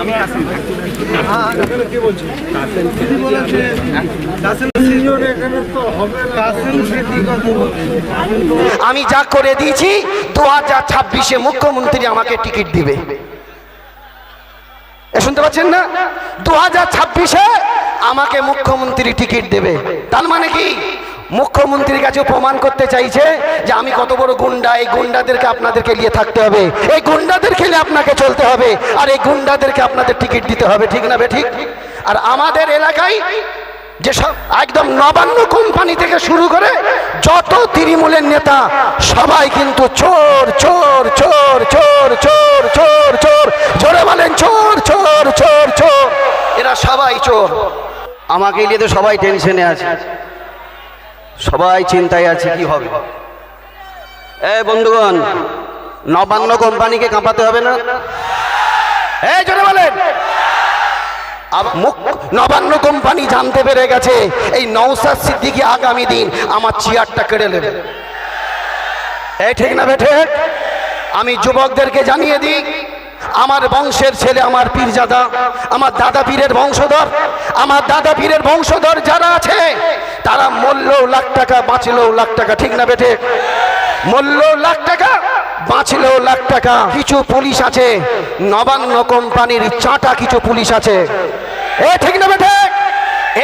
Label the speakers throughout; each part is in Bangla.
Speaker 1: আমি
Speaker 2: আমি যা করে দিয়েছি দু হাজার ছাব্বিশে মুখ্যমন্ত্রী আমাকে টিকিট দিবে। শুনতে পাচ্ছেন না? দু হাজার ছাব্বিশে আমাকে মুখ্যমন্ত্রী টিকিট দেবে। তার মানে কি? মুখ্যমন্ত্রীর কাছে প্রমাণ করতে চাইছে যে আমি কত বড় গুন্ডা, এই গুন্ডাদেরকে আপনাদেরকে নিয়ে থাকতে হবে। এই গুন্ডাদের খেলে আপনাকে চলতে হবে, আর এই গুন্ডাদেরকে আপনাদের টিকিট দিতে হবে, ঠিক না ঠিক? আর আমাদের এলাকায় যেসব একদম নবান্ন কোম্পানি থেকে শুরু করে যত তৃণমূলের নেতা, সবাই কিন্তু চোর চোর চোর চোর চোর চোর চোর, জোরে বলেন চোর চোর চোর চোর। এরা সবাই চোর। আমাকে নিয়ে তো সবাই টেনশনে আছে। সবাই চিন্তায় আছে কি হবে? এ বন্ধুগণ, নবান্ন কোম্পানিকে কাঁপাতে হবে না? এই জোরে বলেন। নবান্ন কোম্পানি জানতে পেরে গেছে, এই নৌসাদ সিদ্দিকি আগামী দিন আমার চেয়ারটা কেড়ে নেবে। এই ঠিক না বেঠে আমি যুবকদেরকে জানিয়ে দিই আমার বংশের ছেলে, আমার পীরজাদা, আমার দাদা পীরের বংশধর, আমার দাদা পীরের বংশধর যারা আছে, তারা মরলেও লাখ টাকা, বাঁচলেও লাখ টাকা, ঠিক না বেঠে? মরলেও লাখ টাকা, বাঁচলেও লাখ টাকা। কিছু পুলিশ আছে, নবান্ন কোম্পানির চাটা কিছু পুলিশ আছে। এ ঠিক না বেঠে?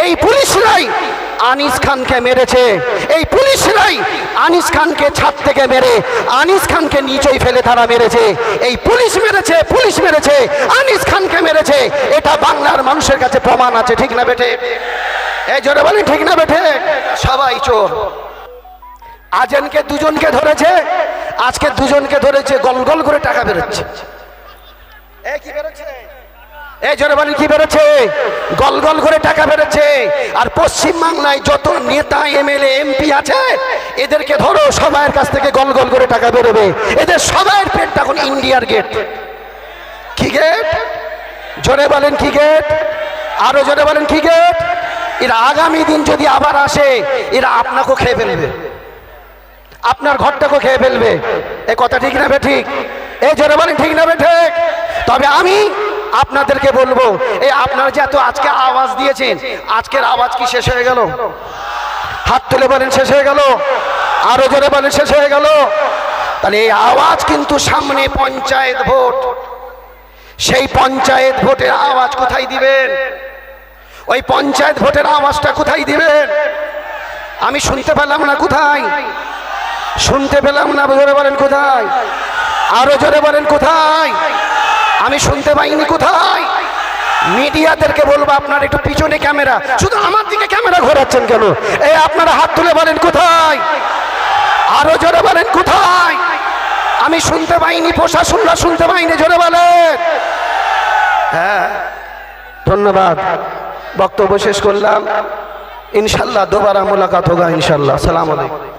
Speaker 2: এই পুলিশরাই আনিস খানকে মেরেছে। এই পুলিশরাই আনিস খানকে ছাদ থেকে মেরে, আনিস খানকে নিচেই ফেলে তারা মেরেছে। এই পুলিশ মেরেছে পুলিশ মেরেছে, আনিস খানকে মেরেছে। এটা বাংলার মানুষের কাছে প্রমাণ আছে, ঠিক না বেঠে? এই জোরে বলেন, ঠিক না বেঠে? সবাই চোর। আজনকে দুজনকে ধরেছে, আজকে দুজনকে ধরেছে, গল গল করে টাকা বেরোচ্ছে। কি বেরোচ্ছে? এই জোরে বলেন কি বেরোচ্ছে গল গল করে টাকা বেরোচ্ছে আর পশ্চিম বাংলায় যত নেতা, এমএলএ, এমপি আছে, এদেরকে ধরো, সবাইয়ের কাছ থেকে গল গল করে টাকা বেরোবে। এদের সবাইয়ের পেট এখন ইন্ডিয়ার গেট। কি গেট? জোরে বলেন কি গেট? আরও জোরে বলেন কি গেট? এরা আগামী দিন যদি আবার আসে, এরা আপনাকেও খেয়ে ফেলবে। আপনার ঘরটাকেও খেয়ে ফেলবে। এ কথা ঠিক না বে ঠিক? এই জোরে বলেন ঠিক না বে ঠিক? তবে আমি আপনাদেরকে বলব, এই আপনারা যে এত আজকে আওয়াজ দিয়েছেন, আজকের আওয়াজ কি শেষ হয়ে গেল? হাত তুলে বলেন শেষ হয়ে গেল? আরও জোরে বলেন শেষ হয়ে গেল? তাহলে এই আওয়াজ কিন্তু সামনে পঞ্চায়েত ভোট। সেই পঞ্চায়েত ভোটের আওয়াজ কোথায় দিবেন? ওই পঞ্চায়েত ভোটের আওয়াজটা কোথায় দিবেন? আমি শুনতে পেলাম না কোথায়? শুনতে পেলাম না জোরে বলেন কোথায়? আরও জোরে বলেন কোথায়? আমি শুনতে পাইনি কোথায়? মিডিয়াদেরকে বলব আপনার একটু পিছনে ক্যামেরা। শুধু আমার দিকে ক্যামেরা ঘোরাচ্ছেন কেন? এই আপনারা হাত তুলে বলেন কোথায়? আরও জোরে বলেন কোথায়? আমি শুনতে পাইনি, প্রশাসনরা শুনতে পাইনি, জোরে বলেন। হ্যাঁ ধন্যবাদ। বক্তব্য শেষ করলাম। ইনশাল্লাহ, দোবারা মোলাকাত হোগা ইনশাল্লাহ। সালাম আলাইকুম।